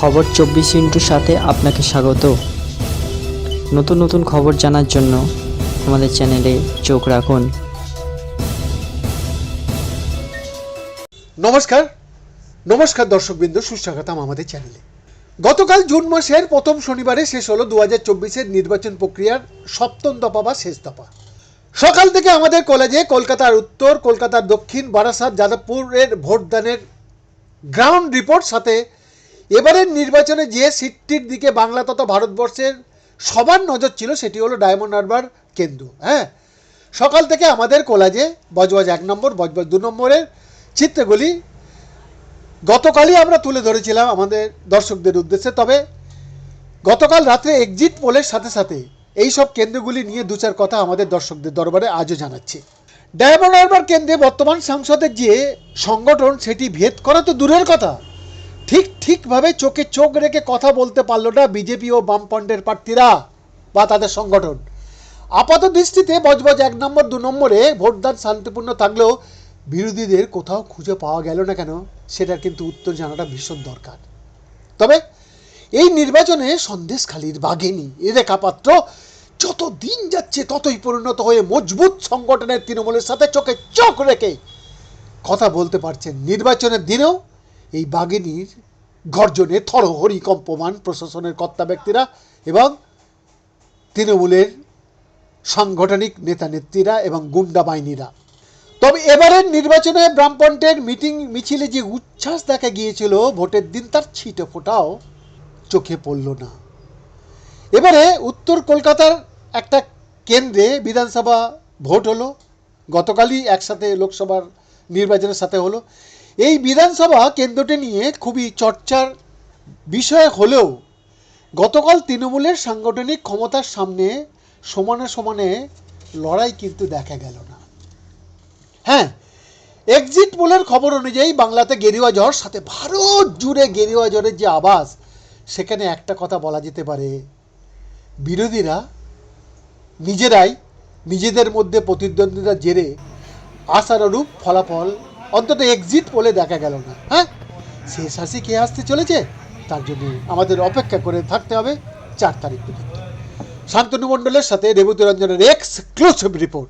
খবর চব্বিশ ইন্টুর সাথে আপনাকে স্বাগত। নতুন নতুন খবর জানার জন্য আমাদের চ্যানেলে চোখ রাখুন। নমস্কার। নমস্কার দর্শকবৃন্দ, সুস্বাগতম আমাদের চ্যানেলে। গতকাল জুন মাসের প্রথম শনিবারে শেষ হলো দু হাজার চব্বিশের নির্বাচন প্রক্রিয়ার সপ্তম দফা বা শেষ দফা। সকাল থেকে আমাদের কলেজে কলকাতার উত্তর, কলকাতার দক্ষিণ, বারাসাত, যাদবপুরের ভোটদানের গ্রাউন্ড রিপোর্ট সাথে এবারের নির্বাচনে যে সিটটির দিকে বাংলা তথা ভারতবর্ষের সবার নজর ছিল, সেটি হলো ডায়মন্ড হারবার কেন্দ্র হ্যাঁ? সকাল থেকে আমাদের কলেজে বজবজ এক নম্বর, বজবজ দু নম্বরের চিত্রগুলি গতকালই আমরা তুলে ধরেছিলাম আমাদের দর্শকদের উদ্দেশ্যে। তবে গতকাল রাত্রে এক্সিট পোলের সাথে সাথে এই সব কেন্দ্রগুলি নিয়ে দু চার কথা আমাদের দর্শকদের দরবারে আজও জানাচ্ছি। ডায়মন্ড হারবার কেন্দ্রে বর্তমান সাংসদের যে সংগঠন, সেটি ভেদ করা তো দূরের কথা। ঠিক ঠিকভাবে চোখে চোখ রেখে কথা বলতে পারল না বিজেপি ও বামপন্থের প্রার্থীরা বা তাদের সংগঠন। আপাত দৃষ্টিতে বজবজ এক নম্বর, দু নম্বরে ভোটদান শান্তিপূর্ণ থাকলেও বিরোধীদের কোথাও খুঁজে পাওয়া গেল না কেন সেটার কিন্তু উত্তর জানাটা ভীষণ দরকার। তবে এই নির্বাচনে সন্দেশখালীর বাঘিনী। রেখা পাত্র যত দিন যাচ্ছে ততই পরিণত হয়ে মজবুত সংগঠনের তৃণমূলের সাথে চোখে চোখ রেখে কথা বলতে পারছেন নির্বাচনের দিনেও এই বাঘিনীর গর্জনে থরহরি কম্পমান প্রশাসনের কর্তা ব্যক্তিরা এবং তৃণমূলের সাংগঠনিক নেতা নেত্রীরা এবং গুন্ডা বাহিনীরা। তবে এবারের নির্বাচনে ব্রাহ্মণটের মিটিং মিছিলে যে উচ্ছ্বাস দেখা গিয়েছিল, ভোটের দিন তার ছিটে ফোটাও চোখে পড়ল না। এবারে উত্তর কলকাতার একটা কেন্দ্রে বিধানসভা ভোট হলো, গতকালই একসাথে লোকসভার নির্বাচনের সাথে হলো। এই বিধানসভা কেন্দ্রটি নিয়ে খুবই চর্চার বিষয় হলেও গতকাল তৃণমূলের সাংগঠনিক ক্ষমতার সামনে সমানে সমানে লড়াই কিন্তু দেখা গেল না। হ্যাঁ এক্সিট পোলের খবর অনুযায়ী বাংলাতে গেরুয়া জ্বর, সাথে ভারত জুড়ে গেরুয়া জ্বরের যে আবাস সেখানে একটা কথা বলা যেতে পারে। বিরোধীরা নিজেরাই নিজেদের মধ্যে প্রতিদ্বন্দ্বিতা জেরে আশানুরূপ ফলাফল অন্তত এক্সিট বলে দেখা গেল না হ্যাঁ? শেষ হাসি কে আসতে চলেছে, তার জন্য আমাদের অপেক্ষা করে থাকতে হবে চার তারিখ পর্যন্ত। শান্তনু মণ্ডলের সাথে রেবতী রঞ্জনের এক্সক্লুসিভ রিপোর্ট